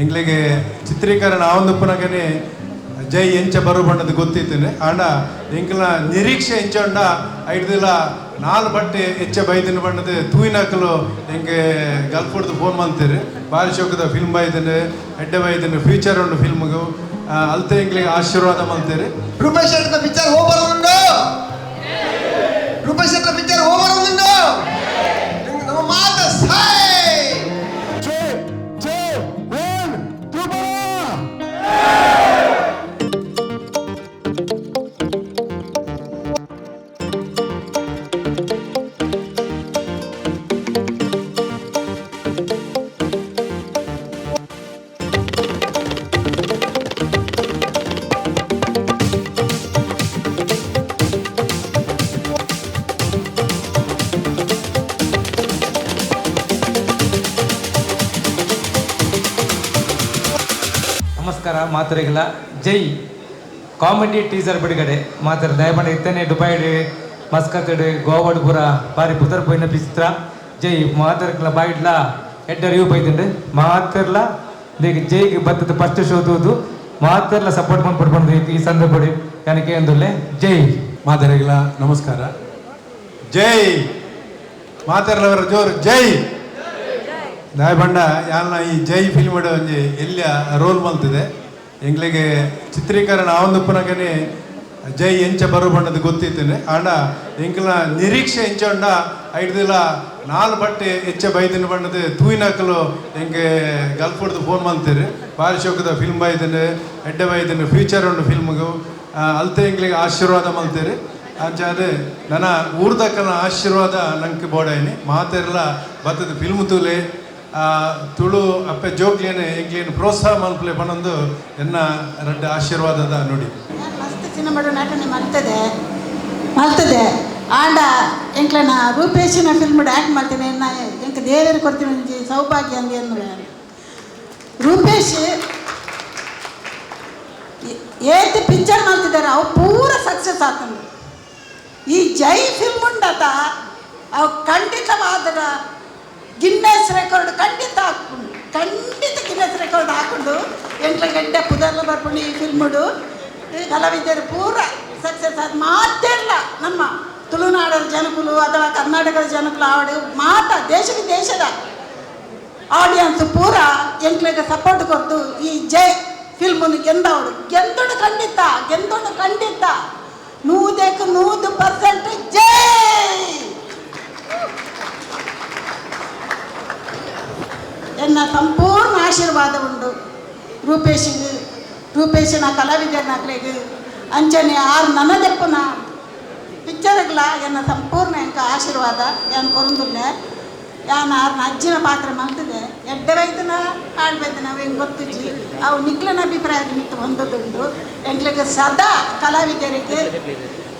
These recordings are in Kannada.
ಎಂಗ್ಲಿಗೆ ಚಿತ್ರೀಕರಣ ಪುನಗನೆ ಜೈ ಎಂಚ ಬರೋ ಬಣ್ಣದ ಗೊತ್ತಿತ್ತೇನೆ. ಆಂಡ ಎಂಕ್ಲ ನಿರೀಕ್ಷೆ ಎಂಚೊಂಡ ಐಡ್ದಿಲ್ಲ ನಾಲ್ ಬಟ್ಟೆ ಹೆಚ್ಚ ಬೈದಿನ ಬಣ್ಣದ ತೂಯಿನಾಕಲು ಹೆಂಗೆ ಗಲ್ಫುಡ್ದು ಫೋನ್ ಮಾಡ್ತೀರಿ ಭಾರಿ ಶೋಕದ ಫಿಲ್ಮ್ ಬೈದಿನಿ, ಎಡ್ಡೆ ಬೈದಿನಿ ಫ್ಯೂಚರ್ ಉಂಡು ಫಿಲ್ಮ್ಗು ಅಲ್ತೆ ಎಂಗ್ಲಿಗೆ ಆಶೀರ್ವಾದ ಮಾಡ್ತೀರಿ ರೂಪೇಶ್ ಶೆಟ್ಟರ್ ಪಿಕ್ಚರ್ ಹೋಗ್ಬರೋದುಂಡು? ರೂಪೇಶ್ ಶೆಟ್ಟರ್ ಪಿಕ್ಚರ್ ನಮ್ಮ ಮಾತರಿಗಳ ಜೈ. ಕಾಮಿಡಿ ಟೀಸರ್ ಬಿಡುಗಡೆ. ಮಾತ್ರ ದಯಮಾಡಿ ಇತ್ತನೆ ದುಬೈಡ್ ಮಸ್ಕತ್ ಗೋವಾಡ್ ಪೂರ ಬಾರಿ ಪುತರ್ ಪೋಯಿನ ಚಿತ್ರ ಜೈ ಮಾತರ್ಗಳ ಬಾಯಿಡ್ಲ. ಎಡ್ಡ ಯೂ ಬೈದಿಂಡು ಮಾತರ್ಲ ದೇಗ ಜೈಗೆ ಬತ್ತದ ಫಸ್ಟ್ ಶೋ ತೂದು ಮಾತರ್ಲ ಸಪೋರ್ಟ್ ಮಾಡಿ ಪಡ್ಕೊಂಡು ಈ ಸಂದರ್ಭ ನನಗೆ ಎಂದುಲ್ಲೆ ಜೈ. ಮಾದರಿಗಳ ನಮಸ್ಕಾರ. ಜೈ. ಮಾತಾಡ್ಲವರ ಜೋರು ಜೈ. ದಾಯಬಂಡ ಯಾರನ್ನ ಈ ಜೈ ಫಿಲ್ಮ್ ಒಂಜಿ ಎಲ್ಲಿಯ ರೋಲ್ ಮಲ್ತಿದೆ? ಎಂಗ್ಲಿಗೆ ಚಿತ್ರೀಕರಣ ಆವಂದಪ್ಪನಾಗನೆ ಜೈ ಎಂಚ ಬರು ಬಣ್ಣದ ಗೊತ್ತಿತ್ತೇನೆ ಆಂಡ ಎಂಕ್ಲ ನಿರೀಕ್ಷೆ ಎಂಚೊಂಡ ಐಡ್ದಿಲ್ಲ ನಾಲ್ ಬಟ್ಟೆ ಹೆಚ್ಚ ಬೈದಿನ ಬಣ್ಣದ ತೂಯಿನಾಕಲು ಗಲ್ಫ್ ಹೊಡೆದು ಫೋನ್ ಮಾಡ್ತೀರಿ ಭಾರಿ ಶೋಕದ ಫಿಲ್ಮ್ ಬೈದಿನ, ಎಡ್ಡೆ ಬೈದಿನ ಫ್ಯೂಚರ್ ಉಂಡು ಫಿಲ್ಮ್ಗು ಅಲ್ತೆ ಎಂಗ್ಲಿಗೆ ಆಶೀರ್ವಾದ ಮಲ್ತೀರಿ ಅಂಚಾದೆ ನನ್ನ ಊರ್ದಕ್ಕನ ಆಶೀರ್ವಾದ ನಂಗೆ ಬೋಡಾಯಿನಿ. ಮಾತೆರ್ಲ ಬತ್ತದ ಫಿಲ್ಮ್ ತೂಲೆ ತುಳು ಅಪ್ಪೆ ಜೋಗ್ಲೇನೆ ಎಂಗ್ಲೇನು ಪ್ರೋತ್ಸಾಹ ಮಲ್ಪಲೆ ಬಣ್ಣಂದು ಎನ್ನ ರಡ್ಡ ಆಶೀರ್ವಾದದ ನೋಡಿ. ಮಸ್ತ್ ಮಾಡೋ ನಟನೆ ಮಲ್ತದೆ. ಮಲ್ತದೆ. ಆಂಡ ಎಂಕ್ಲನ ರೂಪೇಶಿನ ಫಿಲ್ಮ್ ಆ್ಯಕ್ಟ್ ಮಾಡ್ತೀನಿ ನಾ ಎಂಕ ದೇವರು ಕೊಡ್ತೀನಿ ಸೌಭಾಗ್ಯ ಅಂದ್ರೆ ಅಂದ್ರೆ. ರೂಪೇಶ್ ಏತ್ ಪಿಕ್ಚರ್ ಮಾಡ್ತಿದ್ದಾರೆ ಅವು ಪೂರ ಸಕ್ಸಸ್ ಆತನು ಈ ಜೈ ಫಿಲ್ಮ್ ಉಂಡತ, ಅವು ಖಂಡಿತವಾದ ಗಿನ್ನೆಸ್ ರೆಕಾರ್ಡ್ ಖಂಡಿತ ಹಾಕೊಂಡು ಖಂಡಿತ ಗಿನ್ನೆಸ್ ರೆಕಾರ್ಡ್ ಹಾಕೊಂಡು ಎಂಟ್ಲ ಗಂಟೆ ಪುದರ್ಲ ಬರ್ಕೊಂಡು ಈ ಫಿಲ್ಮುಡು ಈ ಕಲಾವಿದರು ಪೂರ ಸಕ್ಸಸ್ ಆದ ಮಾತೇ ಇಲ್ಲ ನಮ್ಮ ತುಳುನಾಡರ ಜನಕುಲು ಅಥವಾ ಕರ್ನಾಟಕದ ಜನಕುಲು ಆವಡು ಮಾತ ದೇಶ ವಿದೇಶದ ಆಡಿಯನ್ಸ್ ಪೂರ ಎಂಕ್ಲಿಗೆ ಸಪೋರ್ಟ್ ಕೊಟ್ಟು ಈ ಜೈ ಫಿಲ್ಮನ್ನು ಗೆಂದವಳು ಗೆಂದಳು ಖಂಡಿತ ಗೆಂದಳು ಖಂಡಿತ ನೂದಕ್ಕೆ ನೂದು ಪರ್ಸೆಂಟ್ ಜೈ ಎನ್ನ ಸಂಪೂರ್ಣ ಆಶೀರ್ವಾದ ಉಂಡು ರೂಪೇಶಿಗೆ, ರೂಪೇಶನ ಕಲಾವಿದನಾಗ್ಲಿಗೆ ಅಂಚನೆ ಆರು ನನ್ನದೆಪ್ಪನ ಪಿಕ್ಚರ್ಗಳ ಎನ್ನ ಸಂಪೂರ್ಣ ಎಂಕ ಆಶೀರ್ವಾದ ಏನು ಕೊರಂದುಲ್ಲೆ, ಯಾನ್ ಆರ್ನ ಅಜ್ಜಿನ ಪಾತ್ರ ಮಲ್ತಿದೆ ಎಡ್ಡೆ ವೈದ್ಯನ ಆಳ್ಬೈದ್ಯನ ಅವು ಹೆಂಗೆ ಗೊತ್ತಿಜ್ಜಿ? ಅವು ನಿಕ್ಲನ ಅಭಿಪ್ರಾಯದ ಮಿತ್ತು ಹೊಂದದುಂಡು ಎಂಕ್ಲಿಗೆ ಸದಾ ಕಲಾವಿದರಿಗೆ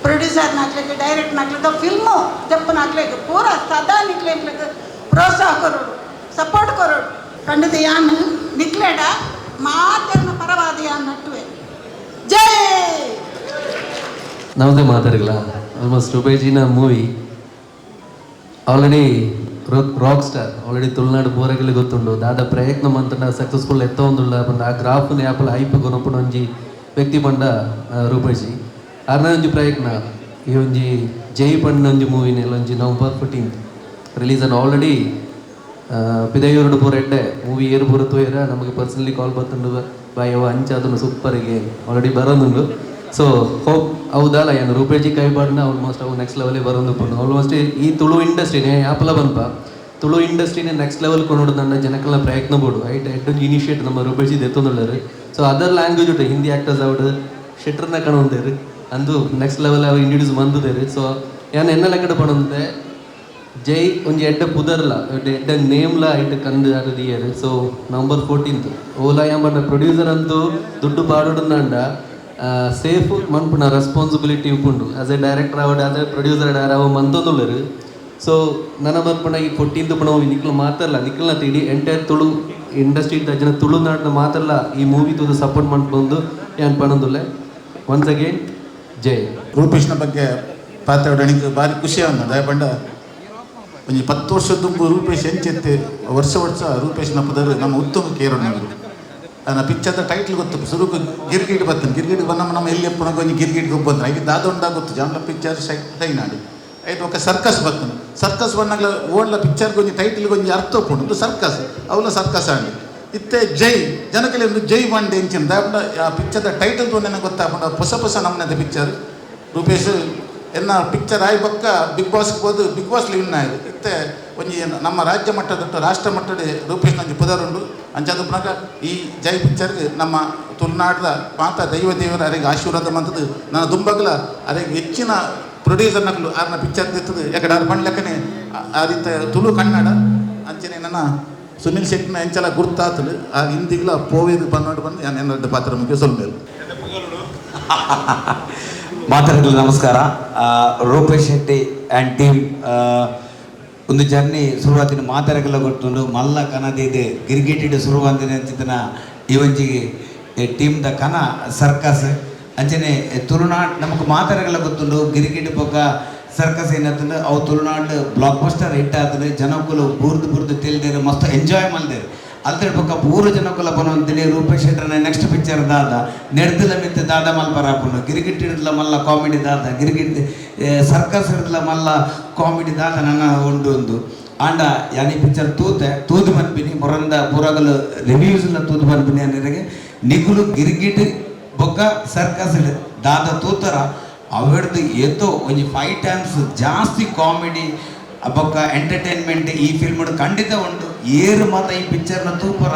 ಪ್ರೊಡ್ಯೂಸರ್ ನಾಕ್ಲಿಗೆ ಡೈರೆಕ್ಟ್ ನಾಕ್ಲಿಗೆ ಫಿಲ್ಮು ತೆಪ್ಪು ನಾಕ್ಲಿಗೆ ಪೂರ ಸದಾ ನಿಕ್ಲೆ ಪ್ರೋತ್ಸಾಹ ಕೊರೋಡು ಸಪೋರ್ಟ್ ಕೊರೋಡು ಖಂಡಿತ ಯಾನ್ ನಿಕ್ಲೇಡ ಮಾತೆರ್ನ ಪರವಾದ ಯಾನ್ ನಟ್ಟುವೆ ಜೈ! ನಮ್ಮದೇ ಮಾತಾಡಿಲ್ಲ almost movie already rock star already Tulunadu ಬೋರಗಳಿಗೆ ಗೊತ್ತುಂಡು ದಾದ ಪ್ರಯತ್ನ ಮಂತನ ಸಕ್ಸಸ್ಫುಲ್ ಎತ್ತ ಒಂದುಲ್ಲ ಬಂದ ಆ ಗ್ರಾಫ್ನ ಯಾಪಲ ಹೈಪ್ ಕೊನಪುನ ಒಂಜಿ ವ್ಯಕ್ತಿ ಪಂಡ ರೂಪೇಜಿ ಅರ್ನ ಒಂಜಿ ಪ್ರಯತ್ನ. ಈ ಒಂಜಿ ಜೈ ಪಂಡ ಒಂಜಿ ಮೂವಿನೆಲ್ಲ ಒಂಜಿ ನವಂಬರ್ ಫೋರ್ಟೀನ್ತ್ ರಿಲೀಸ್ ಆನ್ ಆಲ್ರೆಡಿ ಪಿದೈಯೂರುಡು ಪೂರ ಎಡ್ಡೆ ಮೂವಿ ಏರು ಪೂರ ತೋಯ್ರ ನಮಗೆ ಪರ್ಸನಲಿ ಕಾಲ್ ಬರ್ತುಂಡು ಬಾಯ್ ಅವ ಅಂಚ ಅದನ್ನು ಸೂಪರ್ಗೆ ಆಲ್ರೆಡಿ ಬರೋದುಂಡು ಸೊ ಹೋಪ್ ಹೌದಲ್ಲ ಏನು? ರೂಪೇಜಿ ಕೈ ಬಾಡ್ನ ಆಲ್ಮೋಸ್ಟ್ ಅವು ನೆಕ್ಸ್ಟ್ ಲೆವೆಲ್ ಬರೋದು ಪುಣ್ಣ ಆಲ್ಮೋಸ್ಟ್ ಈ ತುಳು ಇಂಡಸ್ಟ್ರಿನೇ ಯಾಪಲ ಬನ್ಪ ತುಳು ಇಂಡಸ್ಟ್ರಿನೇ ನೆಕ್ಸ್ಟ್ ಲೆವೆಲ್ ಕೊಂಡೋಡು ನನ್ನ ಜನಕ್ಕೆಲ್ಲ ಪ್ರಯತ್ನ ಬೋಡು ಐಟ್ ಎಡ್ ಇನಿಷಿಯೇಟ್ ನಮ್ಮ ರೂಪೇಜಿ ಎತ್ತೊಂದುಳ್ಳರು ಸೊ ಅದರ್ ಲ್ಯಾಂಗ್ವೇಜ್ ಉಂಟು. ಹಿಂದಿ ಆ್ಯಕ್ಟರ್ಸ್ ಅವಡು ಶೆಟ್ರನ್ನ ಕಾಣೊಂದೇರು ಅಂದು ನೆಕ್ಸ್ಟ್ ಲೆವೆಲ್ ಅವು ಇಂಟ್ರೊಡ್ಯೂಸ್ ಬಂದಿದ್ದೇರು. ಸೊ ಏನು ಎನ್ನ ಲೆಕ್ಕಡ ಪಡೊಂದೆ ಜೈ ಒಂಜಿ ಎಡ್ಡ ಪುದರ್ಲ, ಎಡ್ಡ ನೇಮ್ಲ ಐಟ್ ಕಂದು ಅದು ದಿಯರ್. ಸೊ ನವಂಬರ್ ಫೋರ್ಟೀನ್ತ್ ಓಲಾ ಎಂಬ ಪ್ರೊಡ್ಯೂಸರ್ ಅಂತೂ ದುಡ್ಡು ಪಾಡೋಡಂದ ಸೇಫ್ ಮನ್ಪುನ ರೆಸ್ಪಾನ್ಸಿಬಿಲಿಟಿ ಉಪ್ಪುಂಡು ಆಸ್ ಎ ಡೈರೆಕ್ಟರ್ ಅವಡ್ ಆಸ್ ಎ ಪ್ರೊಡ್ಯೂಸರ್ ಅವ ಮಂತೊಂದುಳ್ಳರು ಸೊ ನನ್ನ ಮನ್ಪುನ ಈ ಫೋರ್ಟೀನ್ತ್ ಪುಣ ನಿಕ್ಲು ಮಾತಲ್ಲ ನಿಕ್ಲನ ತಿಡಿ ಎಂಟೈರ್ ತುಳು ಇಂಡಸ್ಟ್ರಿ ಜನ ತುಳುನಾಡಿನ ಮಾತಲ್ಲ ಈ ಮೂವಿ ತುದು ಸಪೋರ್ಟ್ ಮಾಡ್ಕೊಂಡು ಏನ್ ಪಣಂದುಲ್ಲೆ. ಒನ್ಸ್ ಅಗೇನ್ ಜೈ. ರೂಪೇಶ್ನ ಬಗ್ಗೆ ಪಾತ್ರ ಭಾರಿ ಖುಷಿ ಅನ್ನ ದಯಪಂಡ ಒಂಜಿ ಪತ್ತು ವರ್ಷದ ರೂಪೇಶ್ ಎಂಚೆತ್ತೆ ವರ್ಷ ವರ್ಷ ರೂಪೇಶ್ ನಪ್ಪದರು ನಮ್ಮ ಉತ್ತಮ ಕೇರಳ ನಗರು. ಅನ್ನ ಪಿಕ್ಚರ್ದ ಟೈಟ್ಲ್ ಗೊತ್ತು ಸುರುಕು ಗಿರ್ಗಿಟ್ ಬರ್ತದೆ ಗಿರ್ಗಿಟ್ ಬಂದ ನಮ್ಮ ಎಲ್ಲಿ ಎಪ್ಪಣ ಕೊಂಚ ಗಿರ್ಗಿಟ್ಗೆ ಬಂದ್ರೆ. ಐದು ದಾದೊಂಡ ಗೊತ್ತು, ಜಾಮ್ಲ ಪಿಕ್ಚರ್ ಸೈನಾಡಿ ಐದು ಒಕ್ಕ ಸರ್ಕಸ್ ಬರ್ತದೆ ಸರ್ಕಸ್ ಬಂದಾಗ ಓಡ್ಲ ಪಿಕ್ಚರ್ ಕೊಂಚ ಟೈಟ್ಲ್ ಕೊಂಚ ಅರ್ಥ ಒಪ್ಪುಂಡು ಸರ್ಕಸ್ ಅವಲ ಸರ್ಕಸ್ ಆಂಡಿ ಇತ್ತೆ ಜೈ ಜನಕಲೆ ಒಂದು ಜೈ ಬಂಡೆ ಎಂಚಿನ. ಆ ಪಿಕ್ಚರ್ದ ಟೈಟಲ್ ತೊಂದರೆ ಗೊತ್ತಾಗ ಹೊಸ ಹೊಸ ನಮ್ಮನದ ಪಿಕ್ಚರ್ ರೂಪೇಶ್ ಎನ್ನ ಪಿಕ್ಚರ್ ಆಯ್ ಬಕ್ಕ ಬಿಗ್ ಬಾಸ್ಗೆ ಹೋದು ಬಿಗ್ ಬಾಸ್ ಲಿವಿನ್ ಆಯ್ತು ಇತ್ತೆ ಒಂಜಿ ನಮ್ಮ ರಾಜ್ಯ ಮಟ್ಟದ ರಾಷ್ಟ್ರ ಮಟ್ಟದ ರೂಪೇಶ್ ನಂಜಿ ಪುದರುಂಡು. ಅಂಚಾದ ಪುನಗ ಈ ಜೈ ಪಿಕ್ಚರ್ಗೆ ನಮ್ಮ ತುಳುನಾಡದ ಮಾತ ದೈವ ದೇವರ ಅರೆಗೆ ಆಶೀರ್ವಾದ ಮಂತದ್ದು ನನ್ನ ದುಂಬಗಲ ಅರೆಗೆ ಹೆಚ್ಚಿನ ಪ್ರೊಡ್ಯೂಸರ್ ನಕಲು ಅದನ್ನ ಪಿಕ್ಚರ್ ತಿತ್ತದು. ಯಾಕಡೆ ಅವ್ರ ಲೆಕ್ಕನೆ ಆ ತುಳು ಕನ್ನಡ. ಅಂಚನೆ ನನ್ನ ಸುನಿಲ್ ಶೆಟ್ಟಿನ ಎಂಚಲ ಗುರ್ತಾತಲು. ಆ ಹಿಂದಿಗ್ಲ ಪೋವೇದು ಪನ್ನೋಡು ಬಂದು ನಾನು ಎನ್ನಡ ಪಾತ್ರ ಮುಖ್ಯ ಸೊಲ್ಮೇಲು. ಮಾತರಗಳು ನಮಸ್ಕಾರ. ರೂಪೇಶ್ ಶೆಟ್ಟಿ ಆ್ಯಂಡ್ ಟೀಮ್ ಒಂದು ಜರ್ನಿ ಶುರುವಾತಿನ ಮಾತಾಡಕ್ಕೆಲ್ಲ ಕೊಟ್ಟು ಮಲ್ಲ ಕನದಿದೆ ಗಿರ್ಗಿಟಿಡ್ ಶುರುವಾತಿನ ಅಂಚಿತನ ಇವಂಜಿಗೆ ಟೀಮ್ದ ಕನ ಸರ್ಕಸ್. ಅಂಚನೆ ತುಳುನಾಡ್, ನಮಗೆ ಮಾತಾಡಕ್ಕೆಲ್ಲ ಗೊತ್ತುಂಡು ಗಿರಿಗಿಟ್ ಪಕ್ಕ ಸರ್ಕಸ್ ಏನತ್ತಂದ್ರೆ ಅವು ತುಳುನಾಡು ಬ್ಲಾಕ್ ಬಸ್ಟರ್ ಹಿಟ್ ಆತಂದ್ರೆ ಜನಕ್ಕೂ ಬೂರ್ದು ಬೂರ್ದು ತಿಳಿದೇರು ಮಸ್ತ್ ಎಂಜಾಯ್ ಮಲ್ದೇರು ಅಲ್ತಡೆ ಪಕ್ಕ ಪೂರ ಜನಕುಲ ಬನೊಂದಿನಿ ರೂಪೇಶ್ ಶೆಟ್ಟರ್ನ ನೆಕ್ಸ್ಟ್ ಪಿಕ್ಚರ್ ದಾದ ನೆಡ್ದಲ ಮಿತ್ತ ದಾದ ಮಲ್ಪರ ಹಾಕೊಂಡು ಗಿರಿಗಿಟ್ ಹಿಡಿದ್ಲ ಮಲ್ಲ ಕಾಮಿಡಿ ದಾದ, ಗಿರಿಗಿಟ್ಟ ಸರ್ಕಸ್ ಹಿಡಿದ್ಲ ಮಲ್ಲ ಕಾಮಿಡಿ ದಾದ ನನ್ನ ಉಂಡು ಒಂದು ಆಂಡ, ಯಾನಿ ಪಿಕ್ಚರ್ ತೂತೆ, ತೂದು ಮನ್ಪಿನಿ ಮೊರಂದ ರಿವ್ಯೂಸ್ ಎಲ್ಲ ತೂದು ಮನ್ಪಿನಿ ಅನ್ನಿರಗೆ ನಿಗುಲು ಗಿರಿಗಿಟ್ ಬೊಕ್ಕ ಸರ್ಕಸ್ ದಾದ ತೂತರ ಅವಡ್ದು ಏತೋ ಒಂಜಿ ಫೈವ್ ಟೈಮ್ಸ್ ಜಾಸ್ತಿ ಕಾಮಿಡಿ ಬೊಕ್ಕ ಎಂಟರ್ಟೈನ್ಮೆಂಟ್ ಈ ಫಿಲ್ಮ್ ಖಂಡಿತ ಉಂಟು ಏರು ಮಾತ ಈ ಪಿಕ್ಚರ್ನ ತೂಪರ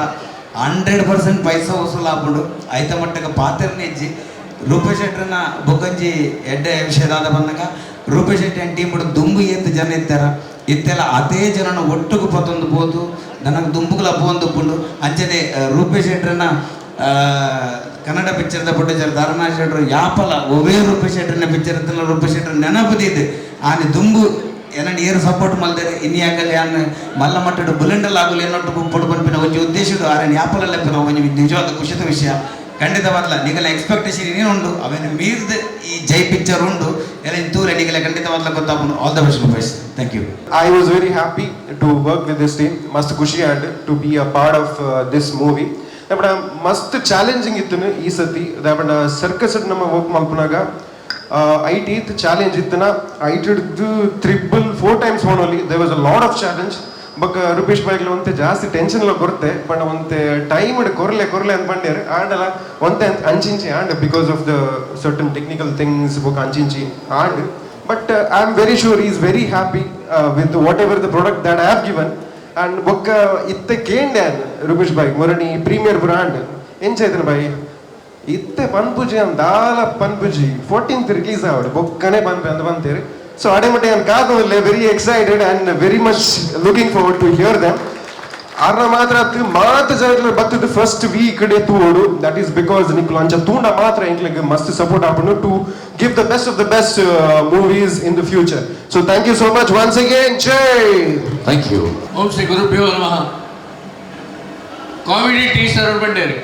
ಹಂಡ್ರೆಡ್ ಪರ್ಸೆಂಟ್ ಪೈಸಾ ವಸೂಲ್ ಆಪುಂಡು ಐತ ಮಟ್ಟಗ ಪಾತ್ರನೇ ಇಜ್ಜಿ ರೂಪೇಶ್ ಶೆಟ್ರನ ಬೊಕ್ಕಂಜಿ ಎಡ್ಡೆ ವಿಷಯದಾದ ಬಂದಾಗ ರೂಪೇಶ್ ಶೆಟ್ಟಿ ಅಂಡ್ ಟೀಮ್ ದುಂಬು ಏತ್ ಜನ ಇತ್ತಾರ ಇತ್ತೆಲ್ಲ ಅದೇ ಜನನ ಒಟ್ಟಿಗೆ ಪತ್ತೊಂದು ಬೋದು ನನಗೆ ದುಂಬುಗಳ ಪೋಂದು ಪುಂಡು ಅಂಚನೆ ಆ, ರೂಪೇಶ್ ಶೆಟ್ರನ ಆ, ಕನ್ನಡ ಪಿಕ್ಚರ್ದ ಪ್ರೊಡ್ಯೂಸರ್ ಧರ್ಮರಾಜ್ ಶೆಟ್ರು ಯಾಪಲ ಒವೇ ರೂಪೇಶ್ ಶೆಟ್ರನ ಪಿಕ್ಚರ್ ಇತ್ತಲ್ಲ ರೂಪೇಶ್ ಶೆಟ್ರ ನೆನಪದಿದೆ ಆನೆ ದುಂಬು ಸಪೋರ್ಟ್ ಮಲ್ದೇರೆ? ಇನ್ನು ಯಾಕಲ್ಲಿ ಯಾನ್ ಮಲ್ಲ ಮಟ್ಟಡು ಬುಲೆಂಡಲ್ಲಿ ಆಗಲಿ ಏನೊಟ್ಟು ಪೊಡು ಬಂಪಿನ ಒಂಜಿ ಉದ್ದೇಶದ ಆರನ್ ಯಾಪಲ ಪಿನ ಒಂಜಿ ನಿಜವಾದ ಖುಷಿತ ವಿಷಯ. ಖಂಡಿತವಾದ್ಲ, ನಿಗಲ ಎಕ್ಸ್ಪೆಕ್ಟೇಷನ್ ಇನ್ನೇನುಂಡು ಅವೇನು ಮೀರ್ದ ಈ ಜೈ ಪಿಕ್ಚರ್ ಉಂಡು, ಎಲ್ಲ ಇಂತೂರೆ ನಿಗಲ ಖಂಡಿತವಾದ್ಲ ಗೊತ್ತಾಪುಂಡು. All the best Rupesh thank you I was very happy to work with this team ಮಸ್ತ್ ಖುಷಿ and to be a part of this movie ಮಸ್ತ್ ಚಾಲೆಂಜಿಂಗ್ ಇತ್ತು ಈ ಸತಿ ಸರ್ಕಸ್ ನಮ್ಮ ವರ್ಕ್ ಮಲ್ಪನಾಗ ಐಟ್ ಈತ್ ಚಾಲೆಂಜ್ ಇತ್ತನ. ಐಟ್ ಹಿಡ್ದು triple four times ಓನಲ್ಲಿ they was a load of challenge ಬಕ್ ರೂಪೇಶ್ ಬಾಯ್ಗಳು ಒಂತೆ ಜಾಸ್ತಿ ಟೆನ್ಷನ್ ಎಲ್ಲ ಕೊರತೆ ಬಟ್ ಒಂತೆ ಟೈಮ್ ಕೊರ್ಲೆ ಕೊರ್ಲೆ ಅಂತ ಬಂಡ್ಯಾರ ಆಂಡಲ್ಲ ಒಂತೆ ಅಂಚಿಂಚಿ and because of the certain technical things book ಅಂಚಿಂಚಿ and. But I am very sure is very happy with whatever the product I have given and ಬೊಕ್ಕ ಇತ್ತೆ ಕೇಂಡ್ಯಾನ್ ರೂಪೇಶ್ ಬಾಯ್ ಮೊರಣಿ ಪ್ರೀಮಿಯರ್ ಬ್ರಾಂಡ್ ಎಂಚೈತನ ಬಾಯ್ ಇತ್ತೆ ಪನ್ಪುಜಿ ಅಂತ ದಾಲ ಪನ್ಪುಜಿ ಫೋರ್ಟೀನ್ತ್ ರಿಲೀಸ್ ಆವಡು ಬೊಕ್ಕನೆ ಪನ್ಪೆ ಅಂತ ಬಂತೀರಿ. ಸೊ ಅಡೆ ಮಟ್ಟ ನಾನು ಕಾದೋಲ್ಲ very excited and very much looking forward to hear them ಅರ್ನ ಮಾತ್ರ ಅದು ಮಾತ್ರ ಜನಗಳು ಬತ್ತದ ಫಸ್ಟ್ ವೀಕ್ ಡೇ ತೂಡು ದಟ್ ಈಸ್ ಬಿಕಾಸ್ ನಿಕ್ಲು ಅಂಚ ತೂಂಡ ಮಾತ್ರ ಎಂಕ್ಲಿಗೆ ಮಸ್ತ್ support ಆಪಣ್ಣು to give the best of the best movies in the future so thank you so much once again Jai thank you ಓಂ ಶ್ರೀ ಗುರುಭ್ಯೋ ನಮಃ. ಕಾಮಿಡಿ ಟೀಚರ್ ಬಂಡೇರು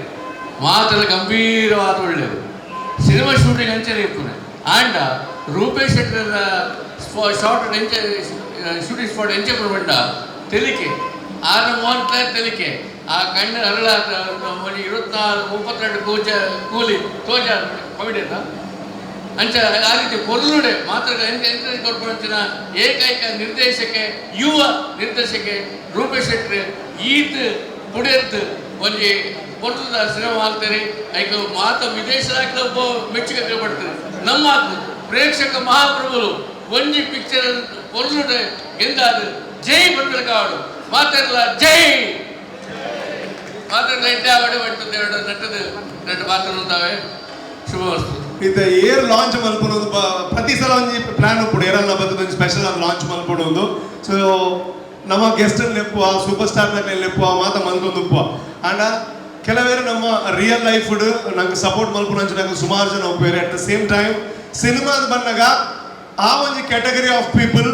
ಮಾತೆಲ್ಲ ಗಂಭೀರವಾದ ಒಳ್ಳೆಯದು. ಸಿನಿಮಾ ಶೂಟಿಂಗ್ ಅಂಚನೆ ಇರ್ತದೆ. ಆಂಡ ರೂಪೇಶ್ ಶೆಟ್ಟರ ಶಾರ್ಟ್ ಎಂಜಾಯ್ ಶೂಟಿಂಗ್ ಸ್ಪಾಟ್ ಎಂಚೆ ಬಂಡ ತೆಲಿಕೆ. ಆರ ಮೂವತ್ತ ತೆಲಿಕೆ. ಆ ಕಣ್ಣು ಅರಳ ಮನೆ, ಇರುವತ್ನಾಲ್ಕು ಮುಪ್ಪತ್ತೆರಡು ಕೋಚ ಕೂಲಿ, ತೋಜ ಅಂತ ಅಂಚ ಆ ರೀತಿ ಕೊರ್ಲುಡೆ ಮಾತ್ರ ಎಂತ ಕೊಡ್ಕೊಂಡ ಏಕೈಕ ನಿರ್ದೇಶಕ, ಯುವ ನಿರ್ದೇಶಕ ರೂಪೇಶ್ ಶೆಟ್ಟರ್ ಈತ್ ಪುಡೆರ್ತ್ ಒಂಜಿ ಕೊರ್ಲದ ಸಿನಿಮಾ ಹಾಕ್ತಾರೆ ಐಕ ಮಾತ ವಿದೇಶದಾಗ ಮೆಚ್ಚುಗೆ ಪಡ್ತಾರೆ ನಮ್ಮ ಪ್ರೇಕ್ಷಕ ಮಹಾಪ್ರಭುಗಳು ಒಂಜಿ ಪಿಕ್ಚರ್ ಕೊರ್ಲುಡೆ ಎಂದಾದ ಜೈ ಬಂದಿರಕಾವಡು ಮಾತಾಡಲ್ಲ, ಜೈ! ಮಾತಾಡಲ್ಲ ಇಂಟೆ ಆವಡೆ ಬರ್ತದೆ ಎರಡು ನಟದ ನಟ ಮಾತಾಡುತ್ತಾವೆ ಶುಭ ಇದು ಏರ್ ಲಾಂಚ್ ಮಲ್ಪೊಂದು ಪ್ರತಿ ಸಲ ಒಂಜಿ ಪ್ಲಾನ್ ಉಪ್ಪುಡು ಏರಲ್ಲ ಬಂದು ಸ್ಪೆಷಲ್ ಲಾಂಚ್ ಮಲ್ಪಡೋದು ಒಂದು ಸೊ ನಮ್ಮ ಗೆಸ್ಟ್ ಲೆಪ್ಪುವ ಸೂಪರ್ ಸ್ಟಾರ್ ಲೆಪ್ಪುವ ಮಾತ ಮಲ್ಕೊಂದು ಉಪ್ಪುವ ಆಂಡ ಕೆಲವೇರು ನಮ್ಮ ರಿಯಲ್ ಲೈಫ್ ನಂಗೆ ಸಪೋರ್ಟ್ ಮಲ್ಪುನ ಅಂಚೆ ಸುಮಾರು ಜನ ಒಪ್ಪೇರಿ ಅಟ್ ದ ಸೇಮ್ ಟೈಮ್ ಸಿನಿಮಾದ ಬಂದಾಗ ಆ ಒಂದು category of people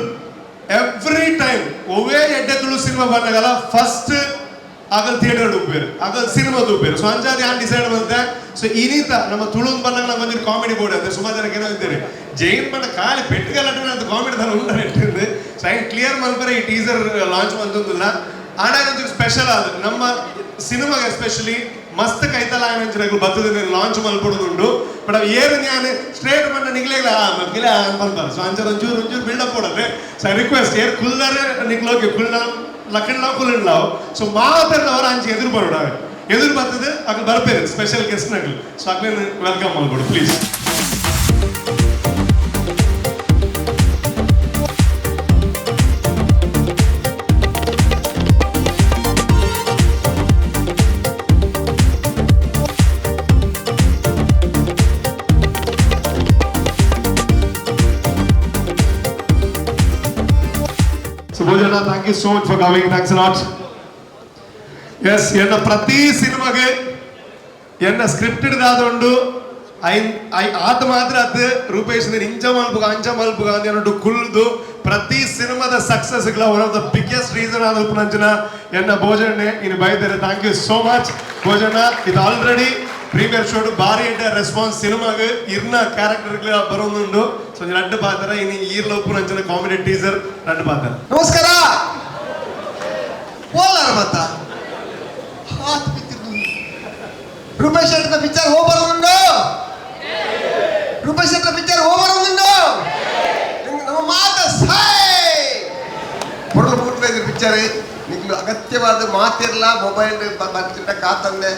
every time ಒವೇ ಎಡ್ಡೆ ತುಳು ಸಿನಿಮಾ ಬಂದಾಗಲ್ಲ ಫಸ್ಟ್ ಆಗಲ್ ಥಿಯೇಟರ್ ಬೇರೆ ಆಗಲ್ ಸಿನಿಮಾದು ಬೇರೆ ಸೊ ಅಂಜಾದಿ ಆನ್ ಡಿಸೈಡ್ ಬಂತೆ ಸೊ ಇನ್ನಿತ ನಮ್ಮ ತುಳು ಬಂದಾಗ ನಮ್ಮ ಕಾಮಿಡಿ ಬೋರ್ಡ್ ಅಂತ ಸುಮಾರು ಜನಕ್ಕೆ ಏನೋ ಇದ್ದಾರೆ ಜೈನ್ ಬಣ್ಣ ಖಾಲಿ ಪೆಟ್ಟಿಗೆಲ್ಲ ಅಂತ ಕಾಮಿಡಿ ದಾನ ಉಂಟು ಇಟ್ಟಿಂದು ಸೊ ಹಂಗೆ ಕ್ಲಿಯರ್ ಮಾಡ್ತಾರೆ ಈ ಟೀಸರ್ ಲಾಂಚ್ ಬಂದಲ್ಲ ಆನಾಗ ಸ್ಪೆಷಲ್ ಅದು ನಮ್ಮ ಸಿನಿಮಾಗೆ ಎಸ್ಪೆಷಲಿ ಮಸ್ತ್ ಕೈತಲ ಆನಂಜನಗಳು ಬರ್ತದೆ ಲಾಂಚ್ ಮಲ್ಕೊಡೋದುಂಡು ಬಟ್ ಏನು ನಾನು ಸ್ಟ್ರೇಟ್ ಆ ನಿಗ್ಲಿಲ್ಲ ಮಗ್ಗಿಲೆ ಬಂತಾರೆ ಸೊ ಅಂಜರ್ ಒಂಚೂರು ಒಂಚೂರು ಬಿಲ್ಡಪ್ ಕೊಡೋದ್ರೆ ಸೊ ರಿಕ್ವೆಸ್ಟ್ ಏರ್ ಕುಲ್ದಾರೆ ನಿಗ್ಲೋಕೆ ಕುಲ್ದಾಮ್ லக்கன்லாம் குலன்லாம் ஸோ மாதத்தில் வர அஞ்சு எதிர்பார்க்கிறாங்க ಎದುರು ಅಕ್ಕ ಬರ್ಬೇಕು ಸ್ಪೆಷಲ್ ಗೆಸ್ಟ್ ನಗಲ್ ಸೊ ಅಕ್ಕ ವೆಲ್ಕಮ್ ಮಾಡ್ಕೊಡು please ಸುಭೋಜನ thank you so much for coming thanks lot yes ಎನ್ನ ಪ್ರತಿ ಸಿನಿಮಾಗೆ ಎನ್ನ ಸ್ಕ್ರಿಪ್ಟೆಡ್ ಆದೊಂಡು ಐ ಐ ಆತ ಮಾತ್ರ ಅದು ರೂಪೇಶ್ ಇಂಚ ಮಲ್ಪುಗ ಅಂಚ ಮಲ್ಪುಗ ಅಂತ ಕುಲ್ದು ಪ್ರತಿ ಸಿನಿಮಾದ success one of the biggest reason ಆದ ಉಪನಂಚನ ಎನ್ನ ಭೋಜನೆ ಇನ್ನು ಬೈತಾರೆ ಥ್ಯಾಂಕ್ ಯು ಸೋ ಮಚ್ ಭೋಜನ ಇದು ಆಲ್ರೆಡಿ ಪ್ರೀಮಿಯರ್ ಶೋಡು ಭಾರಿ ಎಡ್ಡೆ ರೆಸ್ಪಾನ್ಸ್ ಸಿನಿಮಾಗೆ ಇರ್ನ ಕ್ಯಾರೆಕ್ಟರ್ ಬರೋದುಂಡು ಸೊ രണ്ട് ಪಾತ್ರ ಇನ್ನು ಈರ್ಲ ಉಪನಂಚನ ಕಾಮಿಡಿ ಟೀಸರ್ രണ്ട് ಪಾತ್ರ ನಮಸ್ಕಾರ ಓಲಾರ ಮತ್ತ ಹಾತ್ ಬಿತ್ತಿದ್ದು ರೂಪೇಶ್ ಶೆಟ್ಟರ ಪಿಕ್ಚರ್ ಹೋಗಿ ಬರೋದುಂಡು ರೂಪೇಶ್ ಶೆಟ್ಟರ ಪಿಕ್ಚರ್ ಹೋಗಿ ಬರೋದುಂಡು ನಿಮ್ಗೆ ನಮ್ಮ ಮಾತ ಸಾಯ್ ಹೊರಲು ಕೂತ್ಲೆ ಇದ್ರ ಪಿಕ್ಚರ್ ನಿಮ್ಗೆ ಅಗತ್ಯವಾದ ಮಾತಿರಲ್ಲ ಮೊಬೈಲ್ ಬರ್ತಿಟ್ಟ ಕಾತಂದೆ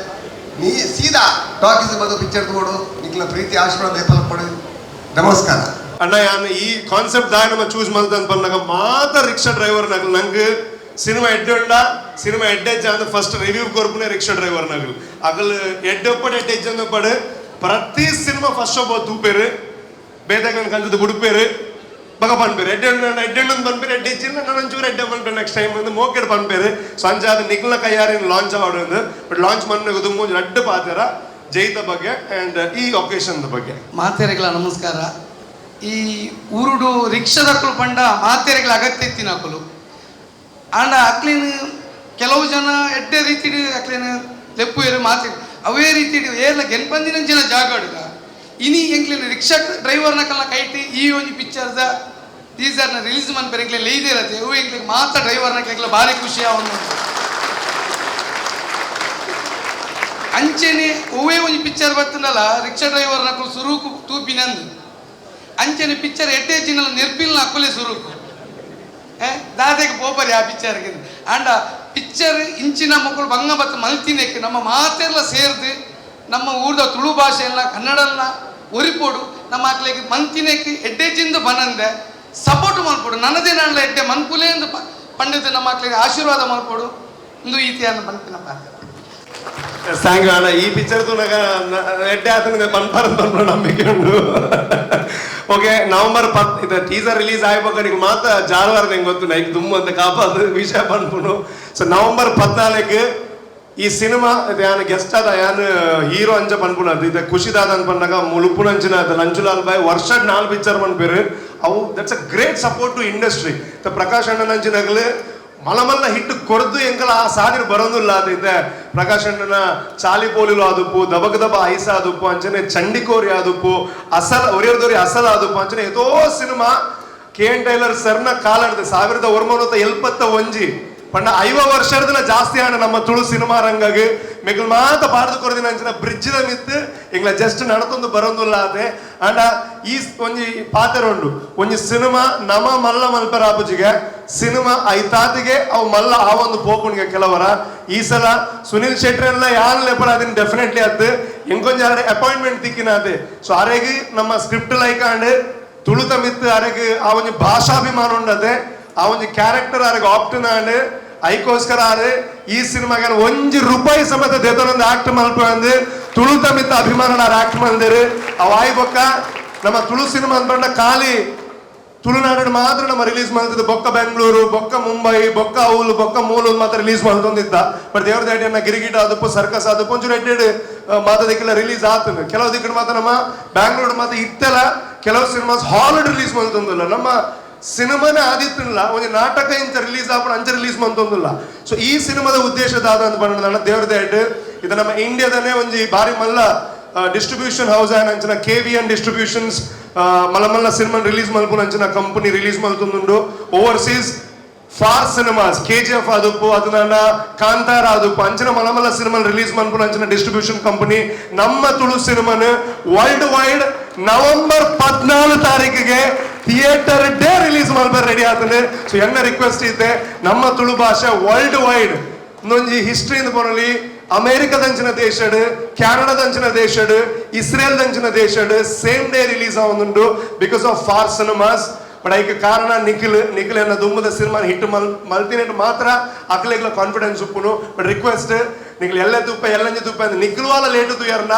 ನೀ ಸೀದಾ ಟಾಕೀಸ್ ಬಂದು ಪಿಕ್ಚರ್ ತಗೊಡು ನಿಕ್ಲ ಪ್ರೀತಿ ಆಶೀರ್ವಾದ ಹೆಪ್ಪಲ್ ಪಡು ನಮಸ್ಕಾರ. ಅಣ್ಣ, ಯಾನ್ ಈ ಕಾನ್ಸೆಪ್ಟ್ ದಾಗ ನಮ್ಮ ಚೂಸ್ ಮಾಡ್ದಂತ ಬಂದಾಗ ಮಾತ್ರ ರಿಕ್ಷಾ ಡ್ರೈವರ್ ನಗಲ್ ನಂಗೆ ಸಿನಿಮಾ ಎಡ್ಡೆ ಉಂಡ ಸಿನಿಮಾ ಎಡ್ಡೆ ಅಂತ ಫಸ್ಟ್ ರಿವ್ಯೂ ಕೊರ್ಪುನೆ ರಿಕ್ಷಾ ಡ್ರೈವರ್ ನಗಲ್ ಅಗಲ್ ಎಡ್ಡೆ ಪಡ ಎಡ್ಡೆ ಜನ ಪಡ. ಪ್ರತಿ ಸಿನಿಮಾ ಫಸ್ಟ್ ಶೋ ತೂಪೇರು. ಬೇದಾಗ ಕಂಜದ ಗುಡುಪೇರು. ಬಗ ಪನ್ಪೇರು ಎಡ್ಡೆ ಎಡ್ಡೆ ಒಂದ್ ಪನ್ಪೇರು ಎಡ್ಡೆ ಇಚ್ಚಿಲ್ಲ ನಾನು ಒಂಚೂರು ಎಡ್ಡೆ ಪನ್ಪೇರು ನೆಕ್ಸ್ಟ್ ಟೈಮ್ ಬಂದು ಮೋಕೆಡ್ ಪನ್ಪೇರು ಸಂಜೆ ಅದು ನಿಕ್ಲ ಕೈಯಾರಿನ ಲಾಂಚ್ ಆಡೋದು ಬಟ್ ಲಾಂಚ್ ಮಣ್ಣದು ಮೂಜು ಅಡ್ಡ ಪಾತ್ರ, ಜೈದ ಬಗ್ಗೆ ಆ್ಯಂಡ್ ಈ ಒಕೇಶನ್ದ ಬಗ್ಗೆ. ಮಾತೇರೆಗಳ ನಮಸ್ಕಾರ. ಈ ಊರುಡು ರಿಕ್ಷಾದಕ್ಕಳು ಪಂಡ ಮಾತೇರೆಗಳ ಅಗತ್ಯ ಇತ್ತಿನ ಇತ್ತಿನಕ್ಕಳು ಆಂಡ ಅಕ್ಲಿನ ಕೆಲವು ಜನ ಎಡ್ಡೆ ರೀತಿ ಅಕ್ಲಿನ ಲೆಪ್ಪು ಏರು ಅವೇ ರೀತಿ ಏರ್ಲ ಗೆಲ್ಪಂದಿನ ಜನ ಜಾಗ ಇನಿ ಎಂಗ್ಲಿನ ರಿಕ್ಷಾ ಡ್ರೈವರ್ನ ಕಲ್ಲ ಕೈಟಿ, ಈ ಒಂದು ಪಿಕ್ಚರ್ದ ಟೀಸರ್ನ ರಿಲೀಸ್ ಮನ್ಪೇರೆ ಎಂಕ್ಲೆ ಲೇಯ್ದೇ ಇರತ್ತೆ ಅವು ಎಂಕ್ಲೆ ಮಾತ್ರ ಡ್ರೈವರ್ನ ಕೆಲ ಭಾರಿ ಖುಷಿ ಅವನು ಅಂಚೆನೆ ಒವೇ ಒಂದು ಪಿಕ್ಚರ್ ಬರ್ತದಲ್ಲ ರಿಕ್ಷಾ ಡ್ರೈವರ್ ನಕಲು ಸುರುಕು ತೂಪಿನಂದು ಅಂಚೆನೆ ಪಿಕ್ಚರ್ ಎಟ್ಟೆ ಚಿನ್ನಲ್ಲ ನೆರ್ಪಿಲ್ ನಕ್ಕಲೇ ಸುರುಕು. ಏ ದಾದೆಗೆ ಪೋಪರಿ ಆ ಪಿಕ್ಚರ್ಗೆ ಆಂಡ ಪಿಕ್ಚರ್ ಇಂಚಿನ ಮಕ್ಕಳು ಬಂಗ ಬತ್ತ ಮಲ್ತಿನೆಕ್ ನಮ್ಮ ಮಾತೆಲ್ಲ ಸೇರ್ದು ನಮ್ಮ ಊರ್ದ ತುಳು ಭಾಷೆಯನ್ನ ಕನ್ನಡಲ್ಲ ಒರಿಪೋಡು ನಮ್ಮ ಮಕ್ಕಳಿಗೆ ಎಡ್ಡೆ ಚಿಂದ ಬನಂದೆ ಸಪೋರ್ಟ್ ಮಾಡ್ಕೊಡು. ನನ್ನದೇ ನನ್ನ ಎಡ್ಡೆ ಮನ್ಕುಲೆ ಎಂದು ಪಂಡಿತ ನಮ್ಮ ಮಕ್ಕಳಿಗೆ ಆಶೀರ್ವಾದ ಮಾಡ್ಕೊಡು. ಇಂದು ಈತಿಯನ್ನು ಥ್ಯಾಂಕ್ ಯು ಅಣ್ಣ, ಈ ಪಿಕ್ಚರ್ ನಗ ಎಡ್ಡೆ ಆತನಿಗೆ ಪನ್ಪರ ಪನ್ಪರ ನಂಬಿಕೆ ಉಂಟು. ಓಕೆ ನವೆಂಬರ್ ಪತ್ ಇದು ಟೀಸರ್ ರಿಲೀಸ್ ಆಗ್ಬೇಕು ನಿಂಗೆ ಮಾತ ಜಾರವಾರ ನಿಂಗೆ ಗೊತ್ತು. ನೈಕ್ ತುಂಬ ಅಂತ ಕಾಪಾದು ವಿಷಯ ಬಂದ್ಬಿಡು. ಸೊ ನವೆಂಬರ್ ಪದ್ನಾಲ್ಕು ಈ ಸಿನಿಮಾ ಇದು ಯಾನ್ ಗೆಸ್ಟ್ ಆದ ಯಾನ್ ಹೀರೋ ಅಂಚ ಪನ್ಪುನದ್ದು ಇದು ಖುಷಿದಾದ ಅಂತ ಬಂದಾಗ ಮುಳುಪುನಂಚಿನ ಅದು ನಂಜುಲಾಲ್ ಬಾಯ್ ವರ್ಷಡ್ ನಾಲ್ ಪಿಕ್ಚರ್ ಪನ್ಪೇರು ಅವು that's a great support to industry Prakash ಅಣ್ಣನಂಚಿನಾಗಲು ಮಲಮಲ್ಲ ಹಿಟ್ಟು ಕೊರದು ಎಂಕಲ ಆ ಸಾದಿರ್ ಬರೋದಿಲ್ಲ ಅದೈತೆ ಪ್ರಕಾಶ್ ಅಣ್ಣನ ಚಾಲಿ ಪೋಲಿಲು ಆದುಪ್ಪು ದಬ ಐಸ ಆದುಪ್ಪು, ಅಂಚನೆ ಚಂಡಿಕೋರಿ ಆದುಪ್ಪು, ಅಸಲ, ಒರಿಯರ್ದೋರಿ ಅಸಲ ಆದುಪ್ಪು, ಅಂಚನೆ ಏತೋ ಸಿನಿಮಾ ಕೆ ಎನ್ ಟೈಲರ್ ಸರ್ನ ಕಾಲಾಡ್ದೆ, ಸಾವಿರದ ಒಂಬೈನೂರ ಎಲ್ಪತ್ತ ಒಂಜಿ. ಐವ ವರ್ಷದ ಜಾಸ್ತಿ ಆಣ ನಮ್ಮ ತುಳು ಸಿನಿಮಾ ರಂಗಗೆ. ಮೆಗಲ್ ಮಾತ ಬಾರ್ದು ಕೊರದಿನ ಅಂಚಿನ ದ ಮಿತ್ ಎಂಗ್ಲ ಜಸ್ಟ್ ನಡತೊಂದು ಬರೊಂದುಲ್ಲ ಅದೆ ಅಂಡ ಈ ಒಂಜಿ ಪಾತ್ರ ಉಂಡು ಒಂಜಿ ಸಿನಿಮಾ ನಮ ಮಲ್ಲ ಮಲ್ಪರ ಆಪುಜಿಗೆ ಸಿನಿಮಾ ಐತಾತಿಗೆ ಅವು ಮಲ್ಲ ಆ ಒಂದು ಪೋಪುಣಿಗೆ ಕೆಲವರ. ಈ ಸಲ ಸುನಿಲ್ ಶೆಟ್ಟಿ ಎಲ್ಲ ಯಾನ್ ಲೆಪರ ಅದನ್ನ ಡೆಫಿನೆಟ್ಲಿ ಅದ್ದು ಅರೆ ಅಪಾಯಿಂಟ್ಮೆಂಟ್ ತಿಕ್ಕಿನ ಅದೇ ಸೊ ಅರೆಗೆ ನಮ್ಮ ಸ್ಕ್ರಿಪ್ಟ್ ಲೈಕ್ ಅಂಡ್ ತುಳುತ ಮಿತ್ ಅರೆಗೆ ಆ ಒಂದು ಭಾಷಾಭಿಮಾನ ಉಂಡದೆ ಆ ಒಂದು ಕ್ಯಾರೆಕ್ಟರ್ ಆಪ್ಟನ್ ಆಪ್ಟನಾಂಡ್ ಐಕೋಸ್ಕರ ಆರೆ ಈ ಸಿನಿಮಾಗ ಒಂಜಿ ರೂಪಾಯಿ ಸಮೇತ ದೇತನೊಂದು ಆಕ್ಟ್ ಮಲ್ಪಂದು ತುಳು ಮಿತ್ತ ಅಭಿಮಾನ ಆಕ್ಟ್ ಮಂದಿರು ಅವ್ ಆಯ್ ಬೊಕ್ಕ ನಮ್ಮ ತುಳು ಸಿನಿಮಾ ಅಂದ್ಕೊಂಡ ಖಾಲಿ ತುಳುನಾಡು ಮಾತ್ರ ನಮ್ಮ ರಿಲೀಸ್ ಮಾಡ್ತಿದ್ದು. ಬೊಕ್ಕ ಬೆಂಗಳೂರು, ಬೊಕ್ಕ ಮುಂಬೈ, ಬೊಕ್ಕ ಅವಲು ಬೊಕ್ಕ ಮೂಲು ಮಾತ್ರ ರಿಲೀಸ್ ಮಾಡ್ತೊಂದಿದ್ದ ಬಟ್ ದೇವ್ರ ದೈಡ್ಯನ್ನ ಗಿರಿಗಿಟ ಅದಪ್ಪು ಸರ್ಕಸ್ ಅದಪ್ಪು ಒಂಚೂರು ಎಡ್ಡೆಡ್ ಮಾತ ದಿಕ್ಕೆಲ್ಲ ರಿಲೀಸ್ ಆತನು ಕೆಲವು ದಿಕ್ಕಡ ಮಾತ್ರ ನಮ್ಮ ಬ್ಯಾಂಗ್ಳೂರ್ ಮಾತ್ರ ಇತ್ತೆಲ್ಲ, ಕೆಲವು ಸಿನಿಮಾಸ್ ಹಾಲ್ ರಿಲೀಸ್ ಮಾಡ್ತೊಂದಿಲ್ಲ ನಮ್ಮ ಸಿನಿಮಾನೇ ಆದಿತ್ತಿಲ್ಲ ಒಂದು ನಾಟಕ ಇಂಚ ರಿಲೀಸ್ ಆಪಣ ಅಂಚ ರಿಲೀಸ್ ಮಾಡ್ತೊಂದಿಲ್ಲ ಸೊ ಈ ಸಿನಿಮಾದ ಉದ್ದೇಶದ ಆದ ಅಂತ ಬಂದ ದೇವ್ರದ ಹೆಡ್ ಇದು ನಮ್ಮ ಇಂಡಿಯಾದನೇ ಒಂಜಿ ಬಾರಿ ಮಲ್ಲ ಡಿಸ್ಟ್ರಿಬ್ಯೂಷನ್ ಹೌಸ್ ಆಯ್ನ ಅಂಚಿನ ಕೆ ವಿ ಎನ್ ಡಿಸ್ಟ್ರಿಬ್ಯೂಷನ್ಸ್ ಮಲಮಲ್ಲ ಮಲ್ಲ ಸಿನಿಮಾ ರಿಲೀಸ್ ಮಲ್ಪುನ ಅಂಚಿನ company release ಮಲ್ತುಂದುಂಡು overseas for cinemas K G F ಆದಪ್ಪು ಅದನ್ನ ಕಾಂತಾರ ಆದಪ್ಪು, ಅಂಚಿನ ಮಲಮಲ್ಲ ಸಿನಿಮಾ ರಿಲೀಸ್ ಮನ್ಪುನ ಅಂಚಿನ ಡಿಸ್ಟ್ರಿಬ್ಯೂಷನ್ ಕಂಪನಿ ನಮ್ಮ ತುಳು ಸಿನಿಮಾನ ವರ್ಲ್ಡ್ ವೈಡ್ ನವೆಂಬರ್ ಪದ್ನಾಲ್ಕು ತಾರೀಕಿಗೆ ಥಿಯೇಟರ್ ಡೇ ರಿಲೀಸ್ ಮಾಡ್ಬಾರ ರೆಡಿ ಆಗ್ತದೆ ಸೊ ಎನ್ನ ರಿಕ್ವೆಸ್ಟ್ ಇದೆ ನಮ್ಮ ತುಳು ಭಾಷೆ ವರ್ಲ್ಡ್ ವೈಡ್ ಒಂದೊಂಜಿ ಹಿಸ್ಟ್ರಿಯಿಂದ ಬರಲಿ ಅಮೆರಿಕದಂಚಿನ ದೇಶಡ್ ಕ್ಯಾನಡಾದಂಚಿನ ದೇಶಡ್ ಇಸ್ರೇಲ್ ದಂಚಿನ ದೇಶಡ್ ಸೇಮ್ ಡೇ ರಿಲೀಸ್ ಆವೊಂದುಂಡು because of for cinemas but ಐಕೆ ಕಾರಣ ನಿಖಿಲ್ ನಿಖಿಲ್ ಎನ್ನ ದುಂಬದ ಸಿನಿಮಾ ಹಿಟ್ ಮಲ್ ಮಲ್ತಿನೆಟ್ ಮಾತ್ರ ಅಕ್ಲೆಗ್ಲ ಕಾನ್ಫಿಡೆನ್ಸ್ ಉಪ್ಪುನು ಬಟ್ ರಿಕ್ವೆಸ್ಟ್ ನಿಖಿಲ್ ಎಲ್ಲ ತುಪ್ಪ ಎಲ್ಲಂಜಿ ತುಪ್ಪ ಅಂದ್ರೆ ನಿಖಿಲ್ ವಾಲ ಲೇಟ್ ತುಯರ್ನ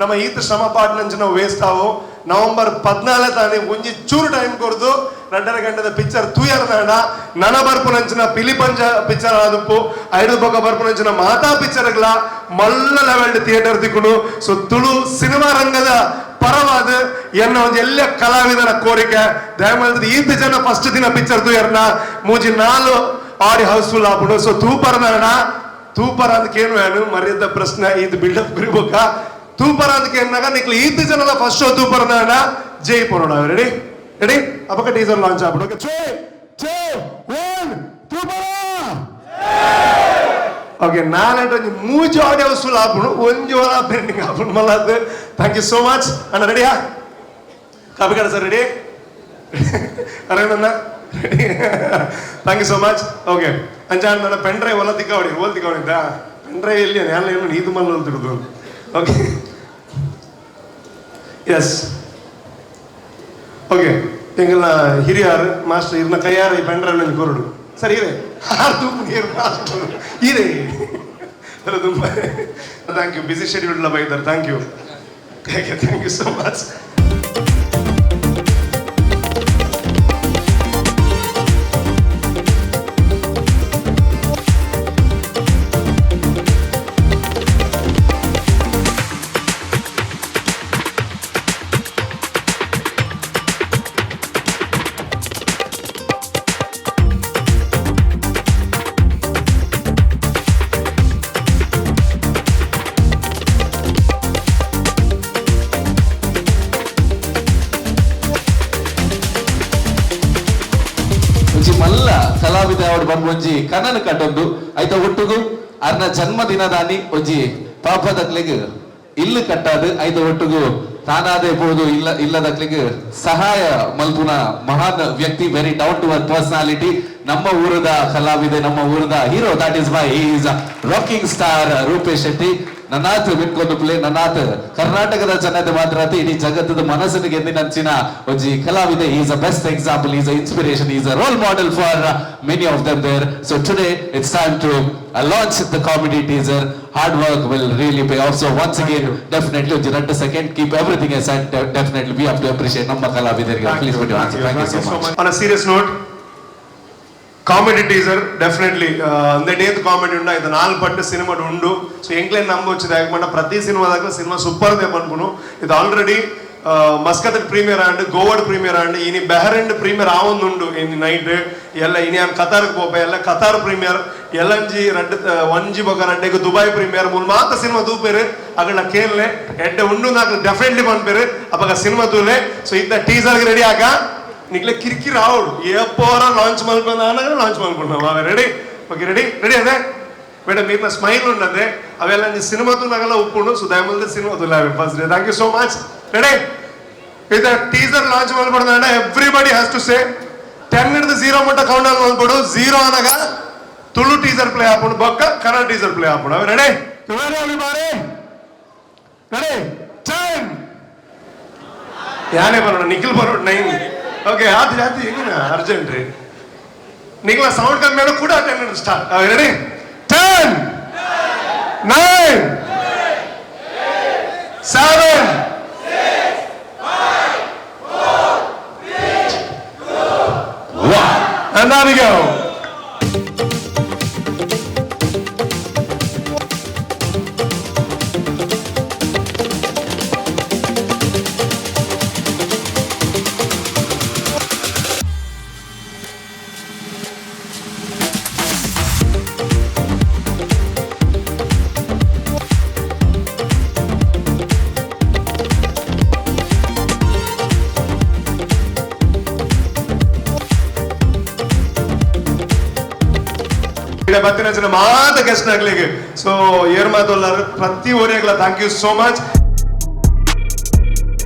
ನಮ್ಮ ಈತ ಶ್ರಮ ಪಾಡ್ನಂಚ ನಾವು ವೇಸ್ಟ್ ಆವು ನವೆಂಬರ್ ಪದ್ನಾಲೆ ತಾನೆ ಒಂಜಿ ಚೂರು ಟೈಮ್ ಕೊಡ್ದು ರಡ್ಡರ ಗಂಟದ ಪಿಕ್ಚರ್ ತೂಯರ್ ನಾಡ. ನನ ಬರ್ಪುನಂಚಿನ ಪಿಲಿಪಂಜ ಪಿಕ್ಚರ್ ಆದುಪ್ಪು. ಐದು ಬೊಕ ಬರ್ಪುನಂಚಿನ ಮಾತಾ ಪಿಕ್ಚರ್ಗಳ ಮಲ್ಲ ಲೆವೆಲ್ ಥಿಯೇಟರ್ ದಿಕ್ಕುನು ಸೊ ತುಳು ಸಿನಿಮಾ ರಂಗದ ಪರವಾದ ಎನ್ನ ಒಂದು ಎಲ್ಲ ಕಲಾವಿದರ ಕೋರಿಕೆ. ದಯಮಾಡಿದ್ರೆ ಈ ಜನ ಫಸ್ಟ್ ದಿನ ಪಿಕ್ಚರ್ ತೂಯರ್ನ. ಮೂಜಿ ನಾಲು ಆಡಿ ಹೌಸ್ಫುಲ್ ಆಪುಡು ಸೊ ತೂಪರ್ ನಾಡ. ತೂಪರ್ ಅಂತ ಕೇನು ಏನು ಮರ್ಯಾದ ಪ್ರಶ್ನೆ. ಇದು ಬಿಲ್ಡಪ್ ಕರಿಬೇಕ? ತೂಪರ್ ಅಂತ ಕೇಳಿದಾಗ ನಿಕ್ಲು ಈತ ಜನದ ಫಸ್ಟ್ ಶೋ ತೂಪರ್ ನಾಡ ಜೈ ಪೋನೋಣ ರೆಡಿ ರೆಡಿ ಅಪಕ ಟೀಸರ್ ಲಾಂಚ್ ಆಗ್ಬಿಡು ಓಕೆ ತ್ರೀ ಟೂ ಒನ್ ತೂಪರ ಓಕೆ ನಾನಂటే ಒಂಜಿ ಮೂಜಿ ಆಡಿಯೋ ಹೌಸ್ಫುಲ್ ಆಪುಡು ಒಂಜಿ ವಾರ ಪೆಂಡಿಂಗ್ ಆಪುಡು ಮಲ್ಲದು ಥ್ಯಾಂಕ್ ಯು ಸೋ ಮಚ್ ಅಣ್ಣ ರೆಡಿಯಾ Kapikad sir ready ಅರೇನಣ್ಣ ready thank you so much okay ಅಂಚ ನನ್ನ ಪೆನ್ ಡ್ರೈವ್ ಒಲ್ಲ ತಿಕ್ಕಾವಡಿ ಓಲ್ ತಿಕ್ಕಾವಡಿದ್ದ ಪೆನ್ ಡ್ರೈವ್ ಎಲ್ಲಿ ನಾನು ಏನು ಇದು ಮಲ್ಲ ತಿರುದು ಓಕೆ ಎಸ್ ಓಕೆ ಎಂಗಲ್ನ ಹಿರಿಯರು ಮಾಸ್ಟರ್ ಇರ್ನ ಕೈಯಾರ ಈ ನನಗೆ ಕೊರಡು. ಸರಿ, ಇದೆ. ಇದೆ. ತುಂಬ ಥ್ಯಾಂಕ್ ಯು ಬಿಸಿ ಶೆಡ್ಯೂಲ್ ಎಲ್ಲ ಬೈತಾರೆ. Thank you thank you so much ಅರ್ನ ಒಜ್ಜಿ ಪಾಪದಕ್ಲಿಗೆ ಇಲ್ಲು ಕಟ್ಟಾದು ಐತ ಒಟ್ಟುಗು ತಾನಾದೇ ಇಲ್ಲ ಇಲ್ಲದಕ್ಲೆಗ್ ಸಹಾಯ ಮಲ್ಪುನ ಮಹಾನ್ ವ್ಯಕ್ತಿ very down to earth personality ನಮ್ಮ ಊರದ ಕಲಾವಿದೆ, ನಮ್ಮ ಊರದ hero that is my is rocking star Rupesh Shetty. ನನ್ನಾತ್ ಬಿಟ್ಕೊಂಡು ಪ್ಲೇ ನನ್ನಾತ್ ಕರ್ನಾಟಕದ ಜನತೆ ಮಾತ್ರ ಅತಿ ಇಡೀ ಜಗತ್ತದ ಮನಸ್ಸಿನ ಗೆದ್ದಿನಂಚಿನ ಒಂಜಿ ಕಲಾವಿದೆ. Is a best example is a inspiration is a role model for many of them there so today it's time to launch the comedy teaser hard work will really pay off so once again definitely ಒಂಜಿ ಎರಡು second keep everything yes and definitely we have to appreciate ನಮ್ಮ ಕಲಾವಿದರಿಗೆ. ಪ್ಲೀಸ್ ಬಿಟ್ಟು thank you so much on a serious note comedy teaser definitely ಅಂದೇಟ್ comedy ಉಂಡ ಇದು ನಾಲ್ಕು ಪಟ್ಟು ಸಿನಿಮಾ ಉಂಡು ಸೊ ಎಂಕ್ಲೇನ್ ನಂಬೊಚ್ಚಿದೆ ಯಾಕಂದ್ರೆ ಪ್ರತಿ ಸಿನಿಮಾದಾಗ ಸಿನಿಮಾ ಸೂಪರ್ ದೇ ಪನ್ಪುನು ಇದು ಆಲ್ರೆಡಿ ಮಸ್ಕತ್ ಪ್ರೀಮಿಯರ್ ಆಂಡ್ ಗೋವಾಡ್ ಪ್ರೀಮಿಯರ್ ಆಂಡ್ ಇನಿ ಬೆಹರೆಂಡ್ ಪ್ರೀಮಿಯರ್ ಆವೊಂದುಂಡು ಇನ್ ನೈಟ್ ಎಲ್ಲ ಇನಿ ಆನ್ ಕತಾರ್ ಪೋಪ ಎಲ್ಲ ಕತಾರ್ ಪ್ರೀಮಿಯರ್ ಎಲ್ಲಂಜಿ ರೆಡ್ ಒಂಜಿ ಬೊಕ ರೆಡ್ಡೆಗ್ ದುಬೈ ಪ್ರೀಮಿಯರ್ ಮೂಲ್ ಮಾತ ಸಿನಿಮಾ ತೂಪೇರು ಅಗಳ ಕೇಳ್ಲೆ ಎಡ್ಡೆ ಉಂಡು ನಾಲ್ಕು ಡೆಫಿನೆಟ್ಲಿ ಪನ್ಪೇರು ಅವಾಗ ಸಿನಿಮಾ ತೂಲೆ ಸೊ ಇದ್ದ ಟೀಸರ್ಗೆ ರೆಡಿ ಆಗ ನಿಕ್ಲೆ ಕಿರಿಕಿರಿ ಆವಡು ಏಪೋರ ಲಾಂಚ್ ಮಲ್ಕೊಂಡ ಲಾಂಚ್ ಮಲ್ಕೊಂಡ ಅವೆ ರೆಡಿ ಓಕೆ ರೆಡಿ ರೆಡಿ ಅದೇ ಮೇಡಮ್ ನೀರ್ನ ಸ್ಮೈಲ್ ಉಂಡದೆ ಅವೆಲ್ಲ ನೀ ಸಿನಿಮಾತು ನಾಗೆಲ್ಲ ಉಪ್ಪುಂಡು ಸೊ ದಯಮಲ್ದೆ cinema ತುಲ್ಲ first day thank you so much ready with teaser launch ಮಾಡ್ಬಾರ್ದು everybody has to say ten ಹಿಡಿದು ಝೀರೋ ಮಟ್ಟ ಕೌಂಟ್ ಅಲ್ಲಿ ಮಾಡ್ಬಿಡು ಝೀರೋ ಅನ್ನಾಗ ತುಳು ಟೀಸರ್ ಪ್ಲೇ ಹಾಕೊಂಡು ಬೊಕ್ಕ ಕನ್ನಡ ಟೀಸರ್ ಪ್ಲೇ ಹಾಕೊಂಡು ಅವೆ ರೆಡಿ ಬಾರಿ ರೆಡಿ ಟೆನ್ ಯಾನೇ ಬರೋಣ ನಿಖಿಲ್ ಬರೋಣ ನೈನ್ ಜಾತಿ ಹೆಂಗಿನ? ಅರ್ಜೆಂಟ್ ರೀ. ನಿಖಿಲ ಸೌಂಡ್ ಕಮ್ಮಿ ಮಾಡೋ ಕೂಡ ten start ready ten nine seven And there we go. ಇವತ್ತಿನ ಜನ ಮಾತ ಗೆಸ್ಟ್ ಆಗ್ಲಿಕ್ಕೆ ಸೊ ಏರ್ ಮಾತು ಪ್ರತಿ ಓರಿಯಾಗಲ್ಲ ಥ್ಯಾಂಕ್ ಯು ಸೋ ಮಚ್